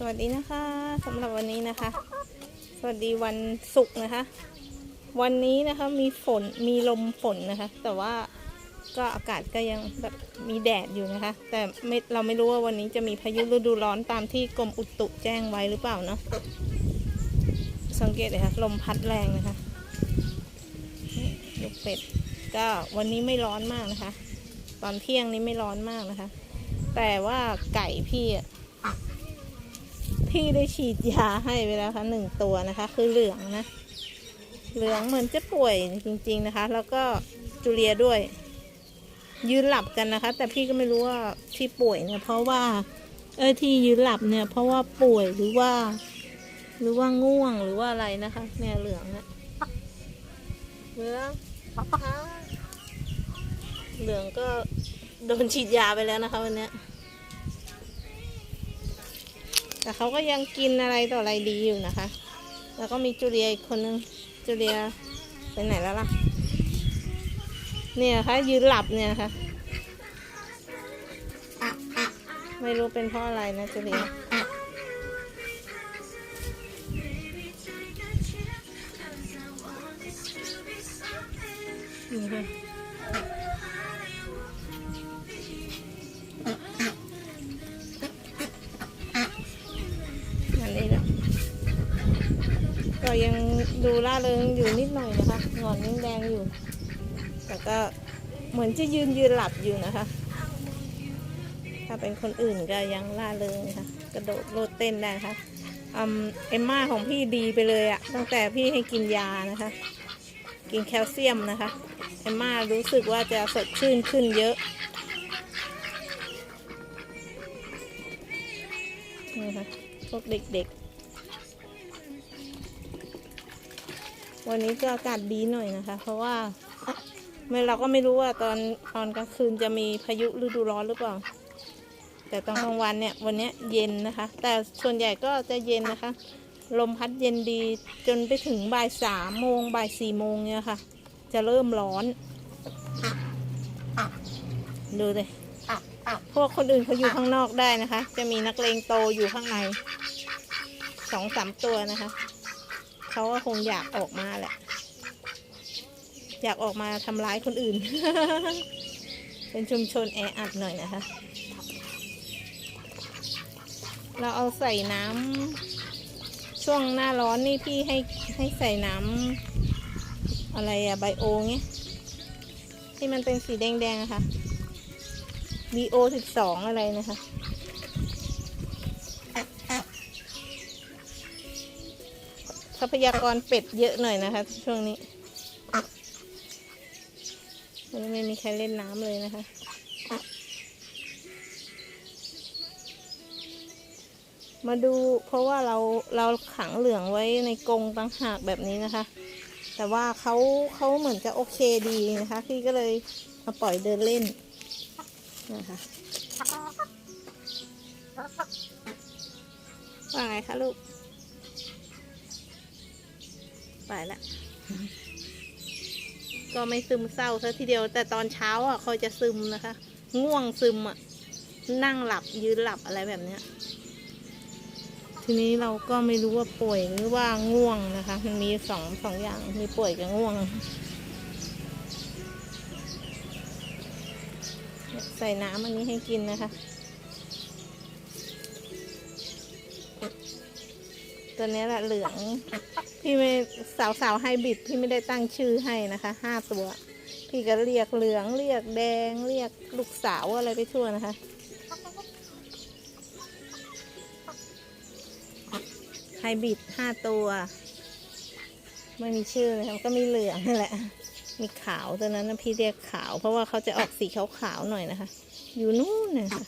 สวัสดีนะคะสำหรับวันนี้นะคะ สวัสดีวันศุกร์นะคะ วันนี้นะคะมีฝนมีลมฝนนะคะ แต่ว่าก็อากาศก็ยังแบบมีแดดอยู่นะคะ แต่ไม่เราไม่รู้ว่าวันนี้จะมีพายุฤดูร้อนตามที่กรมอุตุแจ้งไว้หรือเปล่าเนาะสังเกตเลยค่ะลมพัดแรงนะคะนี่ลูกเป็ดก็วันนี้ไม่ร้อนมากนะคะ ตอนเที่ยงนี้ไม่ร้อนมากนะคะ แต่ว่าไก่พี่อะ พี่ได้ฉีดยาให้ไปแล้วค่ะหนึ่งตัวนะคะ คือเหลืองนะ เหลืองเหมือนจะป่วยจริง ๆนะคะ แล้วก็จูเลียด้วย ยืนหลับกันนะคะ แต่พี่ก็ไม่รู้ว่าที่ป่วยเนี่ยเพราะว่า เออที่ยืนหลับเนี่ย เพราะว่าป่วยหรือว่า หรือว่าง่วงหรือว่าอะไรนะคะเนี่ยเหลืองนี่ยเหลืองอ้าวเหลืองก็โดนฉีดยาไปแล้วนะคะวันนี้ แต่เขาก็ยังกินอะไรต่ออะไรดีอยู่นะคะ แล้วก็มีจูเลียอีกคนนึงจูเลียไปไหนแล้วล่ะ เนี่ยคะยืนหลับเนี่ยค่ะไม่รู้เป็นเพราะอะไรนะจูเลียนี่ค่ะ ก็ยังดูล่าเริงอยู่นิดหน่อยนะคะงอนยังแดงอยู่ แต่ก็เหมือนจะยืนยืนหลับอยู่นะคะ ถ้าเป็นคนอื่นก็ยังล่าเริงนะคะกระโดดโลดเต้นได้นะคะเอ็มม่าของพี่ดีไปเลยอะตั้งแต่พี่ให้กินยานะคะ กินแคลเซียมนะคะเอ็มม่ารู้สึกว่าจะสดชื่นขึ้นเยอะนี่ค่ะพวกเด็กๆ วันนี้ก็อากาศดีหน่อยนะคะ เพราะว่าไม่เราก็ไม่รู้ว่าตอนตอนกลางคืนจะมีพายุฤดูร้อนหรือเปล่า แต่ตอนกลางวันเนี่ยวันนี้เย็นนะคะ แต่ส่วนใหญ่ก็จะเย็นนะคะ ลมพัดเย็นดีจนไปถึงบ่ายสามโมงบ่ายสี่โมงเนี่ยค่ะ จะเริ่มร้อน ดูเลยพวกคนอื่นเขาอยู่ข้างนอกได้นะคะ จะมีนักเลงโตอยู่ข้างในสองสามตัวนะคะ เขาก็คงอยากออกมาแหละ อยากออกมาทำร้ายคนอื่น เป็นชุมชนแออัดหน่อยนะคะ เราเอาใส่น้ำช่วงหน้าร้อนนี่พี่ให้ให้ใส่น้ำอะไรอะไบโอเงี้ยที่มันเป็นสีแดงๆะค่ะ BO สิบสองอะไรนะคะ พยากรเป็ดเยอะหน่อยนะคะ ช่วงนี้วันนี้ไม่มีใครเล่นน้ำเลยนะคะ มาดูเพราะว่าเราเราขังเหลืองไว้ในกรงต่างหากแบบนี้นะคะ แต่ว่าเขาเขาเหมือนจะโอเคดีนะคะพี่ก็เลยมาปล่อยเดินเล่นนะคะว่าไงคะลูก ไปละก็ไม่ซึมเศร้าซะทีเดียว แต่ตอนเช้าอะคอยจะซึมนะคะ ง่วงซึมอะ นั่งหลับยืนหลับอะไรแบบเนี้ย ทีนี้เราก็ไม่รู้ว่าป่วยหรือว่าง่วงนะคะ มันมีสองสองอย่างมีป่วยกับง่วง ใส่น้ำอันนี้ให้กินนะคะ ตัวนี้แหละเหลือง พี่ไม่สาวสาวไฮบริดพี่ไม่ได้ตั้งชื่อให้นะคะห้าตัว พี่ก็เรียกเหลืองเรียกแดงเรียกลูกสาวอะไรไปทั่วนะคะไฮบริดห้าตัว ไม่มีชื่อเลยค่ะก็มีเหลืองนั่นแหละ มีขาวตัวนั้นนะพี่เรียกขาว เพราะว่าเขาจะออกสีขาวๆหน่อยนะคะ อยู่นู่นนะคะ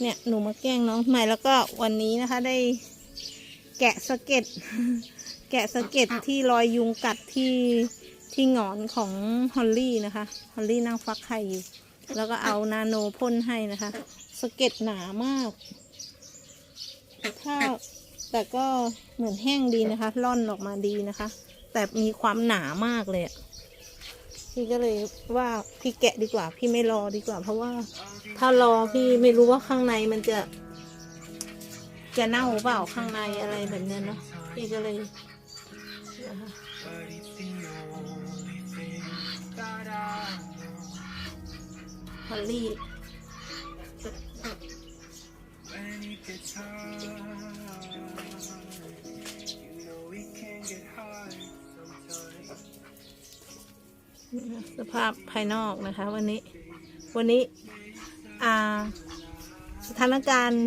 เนี่ยหนูมาแกล้งน้องใหม่แล้วก็วันนี้นะคะได้แกะสะเก็ด แกะสะเก็ดที่รอยยุงกัดที่ที่หงอนของฮอลลี่นะคะฮอลลี่นั่งฟักไข่อยู่ แล้วก็เอานาโนพ่นให้นะคะสะเก็ดหนามากถ้าแต่ก็เหมือนแห้งดีนะคะ ร่อนออกมาดีนะคะ แต่มีความหนามากเลยอะ พี่ก็เลยว่าพี่แกะดีกว่า พี่ไม่รอดีกว่า เพราะว่า ถ้ารอพี่ไม่รู้ว่าข้างในมันจะ จะเน่าเปล่าข้างในอะไรแบบนั้นเนาะพี่ก็เลยนะคะฮอลลี่ สภาพภายนอกนะคะ วันนี้วันนี้อ่าสถานการณ์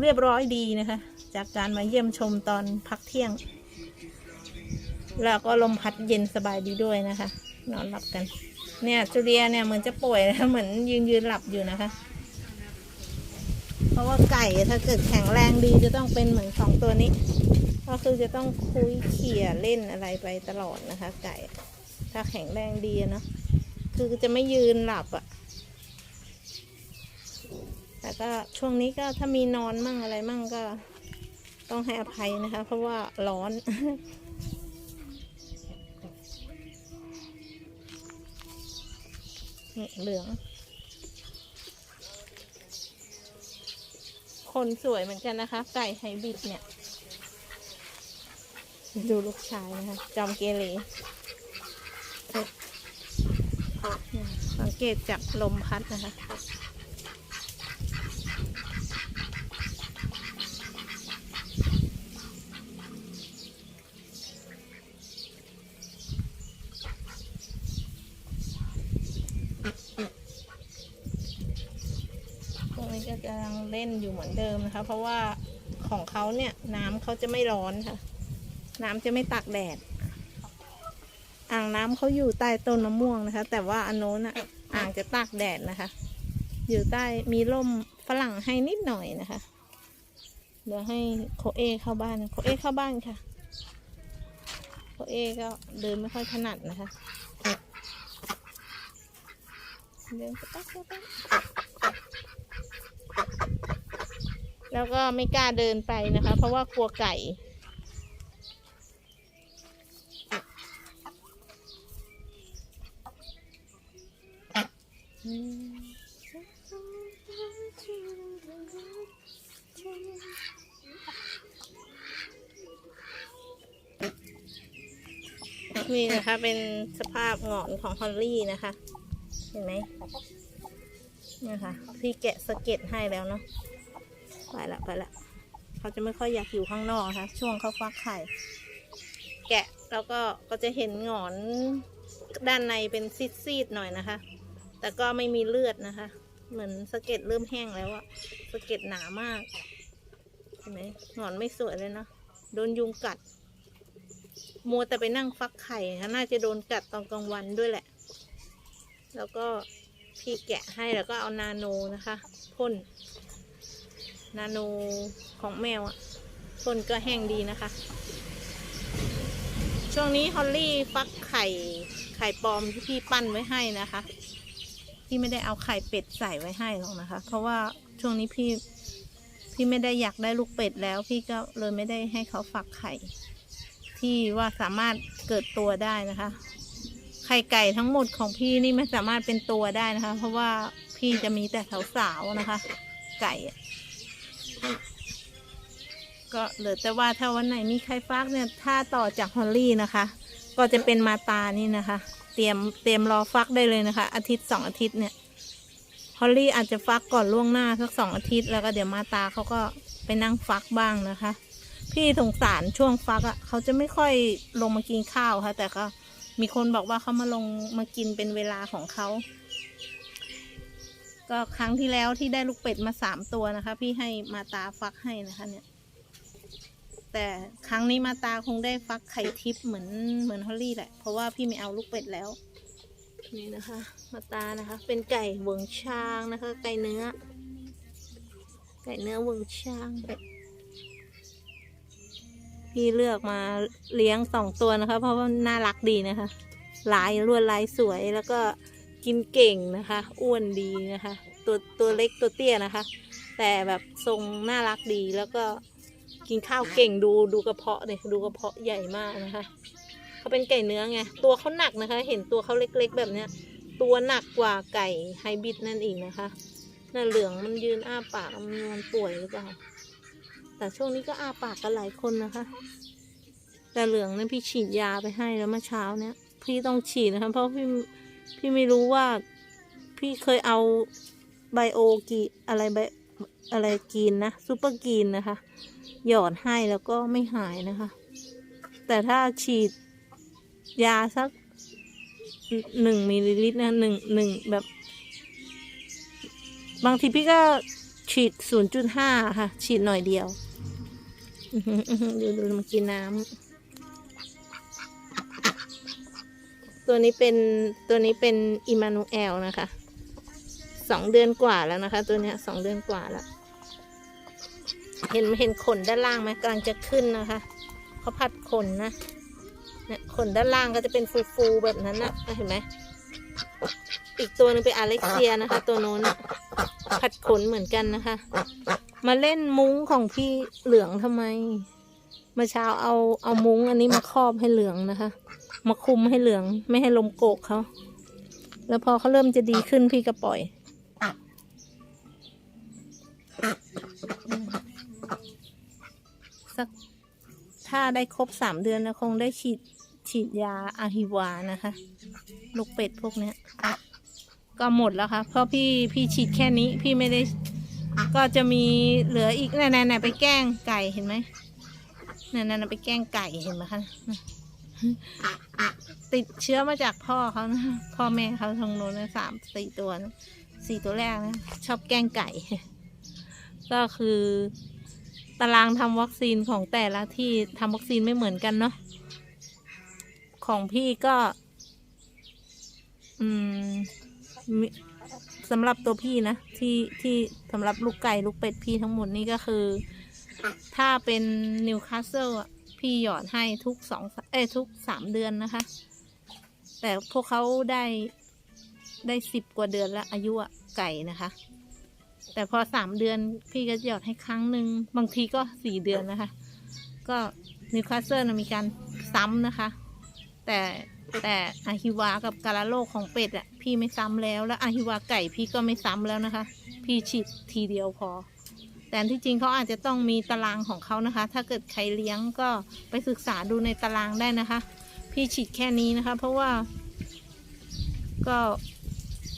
เรียบร้อยดีนะคะ จากการมาเยี่ยมชมตอนพักเที่ยง แล้วก็ลมพัดเย็นสบายดีด้วยนะคะ นอนหลับกัน เนี่ยจูเลียเนี่ยเหมือนจะป่วยนะเหมือนยืนยืนหลับอยู่นะคะ เพราะว่าไก่ถ้าเกิดแข็งแรงดีจะต้องเป็นเหมือนสองตัวนี้ ก็คือจะต้องคุยเขี่ยเล่นอะไรไปตลอดนะคะ ไก่ ถ้าแข็งแรงดีเนาะคือจะไม่ยืนหลับอะแต่ก็ช่วงนี้ก็ถ้ามีนอนมั่งอะไรมั่งก็ ต้องให้อภัยนะคะ เพราะว่าร้อนนี่เหลือง คนสวยเหมือนกันนะคะ ไก่ไฮบริดเนี่ย ดูลูกชายนะคะ จอมเกเร สัง เกตจากลมพัดนะคะพวกนี้ก็กำลังเล่นอยู่เหมือนเดิมนะคะ เพราะว่าของเขาเนี่ยน้ำเขาจะไม่ร้อนค่ะ น้ำจะไม่ตากแดด อ่างน้ำเขาอยู่ใต้ต้นมะม่วงนะคะ แต่ว่าอันโน้นอะ อ่างจะตากแดดนะคะ อยู่ใต้มีร่มฝรั่งให้นิดหน่อยนะคะ เดี๋ยวให้โคเอเข้าบ้านโคเอเข้าบ้านค่ะโคเอก็เดินไม่ค่อยถนัดนะคะเดินกระตักตักแล้วก็ไม่กล้าเดินไปนะคะ เพราะว่ากลัวไก่ นี่นะคะ เป็นสภาพหงอนของฮอลลี่นะคะ เห็นไหมนี่ค่ะพี่แกะสะเก็ดให้แล้วเนาะไปละไปละเขาจะไม่ค่อยอยากอยู่ข้างนอกนะคะช่วงเขาฟักไข่ แกะแล้วก็ก็จะเห็นหงอนด้านในเป็นซีดๆหน่อยนะคะ แต่ก็ไม่มีเลือดนะคะ เหมือนสะเก็ดเริ่มแห้งแล้วอะสะเก็ดหนามากเห็นไหมหงอนไม่สวยเลยเนาะโดนยุงกัด มัวแต่ไปนั่งฟักไข่ะน่าจะโดนกัดตอนกลางวันด้วยแหละ แล้วก็พี่แกะให้แล้วก็เอานาโนนะคะพ่นนาโนของแมวอะพ่นก็แห้งดีนะคะ ช่วงนี้ฮอลลี่ฟักไข่ไข่ปลอมที่พี่ปั้นไว้ให้นะคะ พี่ไม่ได้เอาไข่เป็ดใส่ไว้ให้หรอกนะคะ เพราะว่าช่วงนี้พี่พี่ไม่ได้อยากได้ลูกเป็ดแล้ว พี่ก็เลยไม่ได้ให้เขาฝักไข่ ที่ว่าสามารถเกิดตัวได้นะคะ ไข่ไก่ทั้งหมดของพี่นี่ไม่สามารถเป็นตัวได้นะคะ เพราะว่าพี่จะมีแต่สาวๆนะคะ ไก่ก็เหลือแต่ว่าถ้าวันไหนมีไข่ฟักเนี่ย ถ้าต่อจากฮอลลี่นะคะ ก็จะเป็นมาตานี่นะคะ เตรียมเตรียมรอฟักได้เลยนะคะ อาทิตย์สองอาทิตย์เนี่ยฮอลลี่อาจจะฟักก่อนล่วงหน้าสักสองอาทิตย์แล้วก็เดี๋ยวมาตาเขาก็ไปนั่งฟักบ้างนะคะ พี่สงสารช่วงฟักอะ่ะเขาจะไม่ค่อยลงมากินข้าวค่ะ แต่ก็มีคนบอกว่าเขามาลงมากินเป็นเวลาของเขาก็ครั้งที่แล้วที่ได้ลูกเป็ดมาสามตัวนะคะ พี่ให้มาตาฟักให้นะคะเนี่ย แต่ครั้งนี้มาตาคงได้ฟักไข่ทิพย์เหมือนเหมือนฮอลลี่แหละ เพราะว่าพี่ไม่เอาลูกเป็ดแล้ว นี่นะคะ มาตานะคะ เป็นไก่เวิงช้างนะคะ ไก่เนื้อ ไก่เนื้อเวิงช้างพี่เลือกมาเลี้ยงสองตัวนะคะ เพราะว่าน่ารักดีนะคะลายลวดลายสวยแล้วก็กินเก่งนะคะ อ้วนดีนะคะ ตัวตัวเล็กตัวเตี้ยนะคะ แต่แบบทรงน่ารักดีแล้วก็ กินข้าวเก่งดูดูกระเพาะเลยดูกระเพาะใหญ่มากนะคะเขาเป็นไก่เนื้อไงตัวเขาหนักนะคะ เห็นตัวเขาเล็กๆแบบเนี้ย ตัวหนักกว่าไก่ไฮบริดนั่นอีกนะคะน่าเหลืองมันยืนอ้าปากมันมันป่วยหรือเปล่าแต่ช่วงนี้ก็อ้าปากกันหลายคนนะคะ แต่เหลืองนั้นพี่ฉีดยาไปให้แล้วเมื่อเช้าเนี้ยพี่ต้องฉีดนะคะ เพราะพี่พี่ไม่รู้ว่า พี่เคยเอาไบโอกีอะไรไบอะไรกีนนะซูเปอร์กีนนะคะ หยอดให้แล้วก็ไม่หายนะคะ แต่ถ้าฉีดยาสักหนึ่งมิลลิลิตรนะหนึ่งหนึ่งแบบ บางทีพี่ก็ฉีดศูนย์จุดห้าค่ะ ฉีดหน่อยเดียวดูดูมากินน้ำตัวนี้เป็นตัวนี้เป็นอิมานูเอลนะคะสองเดือนกว่าแล้วนะคะ ตัวเนี้ยสองเดือนกว่าแล้ว เห็นเห็นขนด้านล่างไหมกำลังจะขึ้นนะคะเขาผัดขนนะเนี่ยขนด้านล่างก็จะเป็นฟูๆแบบนั้นนะเห็นไหมอีกตัวหนึงเป็นอเล็กเซียนะคะ ตัวโน้นน่ะผัดขนเหมือนกันนะคะ มาเล่นมุ้งของพี่เหลืองทำไมมื่อเช้าเอาเอามุ้งอันนี้มาครอบให้เหลืองนะคะ มาคุมให้เหลืองไม่ให้ลมโกกเขาแล้วพอเขาเริ่มจะดีขึ้นพี่ก็ปล่อย ถ้าได้ครบสามเดือนนะคงได้ฉีดฉีดยาอาฮิวานะคะ ลูกเป็ดพวกเนี้ย ก็หมดแล้วค่ะ เพราะพี่พี่ฉีดแค่นี้พี่ไม่ได้ ก็จะมีเหลืออีกนั่นๆไปแกล้งไก่เห็นไหมนั่นๆไปแกล้งไก่เห็นไหมคะติดเชื้อมาจากพ่อเขานะพ่อแม่เขาทางโน้นนสามสี่ตัวนะสี่ตัวแรกนะ ชอบแกล้งไก่ ก็คือ ตารางทำวัคซีนของแต่ละที่ทำวัคซีนไม่เหมือนกันเนาะของพี่ก็ อืมสำหรับตัวพี่นะที่ที่สำหรับลูกไก่ลูกเป็ดพี่ทั้งหมดนี่ก็คือ ถ้าเป็นนิวคาสเซิลอะ พี่หยอดให้ทุกสองเอ้ทุกสามเดือนนะคะ แต่พวกเขาได้ได้สิบกว่าเดือนแล้วอายุอะไก่นะคะ แต่พอสามเดือนพี่ก็หยอดให้ครั้งหนึ่งบางทีก็สี่เดือนนะคะ ก็นิวคาสเซิลมีการซ้ำนะคะ แต่แต่อาฮิวากับกาลาโลกของเป็ดอะพี่ไม่ซ้ำแล้วแล้วอาฮิวาไก่พี่ก็ไม่ซ้ำแล้วนะคะ พี่ฉีดทีเดียวพอ แต่ที่จริงเขาอาจจะต้องมีตารางของเขานะคะ ถ้าเกิดใครเลี้ยงก็ไปศึกษาดูในตารางได้นะคะ พี่ฉีดแค่นี้นะคะ เพราะว่าก็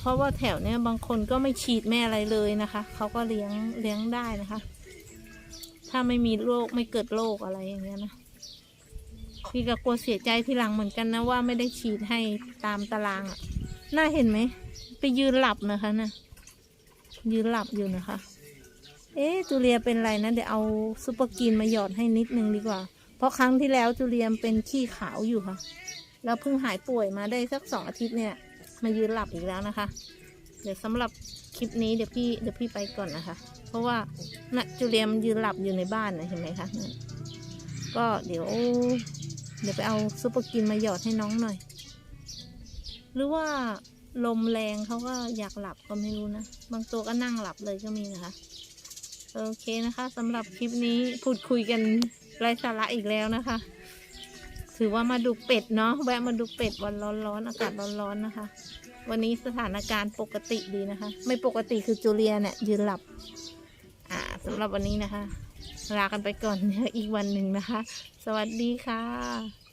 ราะว่าแถวเนี้ยบางคนก็ไม่ฉีดแม่อะไรเลยนะคะ เขาก็เลี้ยงเลี้ยงได้นะคะ ถ้าไม่มีโรคไม่เกิดโรคอะไรอย่างเงี้ยนะพี่ก็กลัวเสียใจทีหลังเหมือนกันนะว่าไม่ได้ฉีดให้ตามตารางอะ่ะ น่าเห็นไหม ไปยืนหลับนะคะนะ่ะยืนหลับอยู่นะคะ เอ๊จูเลียเป็นไรนะ เดี๋ยวเอาซูเปอร์กรีนมาหยอดให้นิดนึงดีกว่า เพราะครั้งที่แล้วจูเลียมเป็นขี้ขาวอยู่ค่ะ แล้วเพิ่งหายป่วยมาได้สักสองอาทิตย์เนี่ย มายืนหลับอีกแล้วนะคะ เดี๋ยวสำหรับคลิปนี้เดี๋ยวพี่เดี๋ยวพี่ไปก่อนนะคะ เพราะว่านะจูเลียมยืนหลับอยู่ในบ้านนะเห็นไหมคะก็เดี๋ยว เดี๋ยวไปเอาซุปเปอร์กินมาหยอดให้น้องหน่อย หรือว่าลมแรงเขาก็อยากหลับก็ไม่รู้นะ บางตัวก็นั่งหลับเลยก็มีนะคะ โอเคนะคะสำหรับคลิปนี้พูดคุยกันไร้สาระอีกแล้วนะคะ ถือว่ามาดูเป็ดเนาะแวะมาดูเป็ดวันร้อนๆอากาศร้อนๆนะคะ วันนี้สถานการณ์ปกติดีนะคะ ไม่ปกติคือจูเลียเนี่ยยืนหลับ อ่าสำหรับวันนี้นะคะ ลากันไปก่อนอีกวันหนึ่งนะคะ สวัสดีค่ะ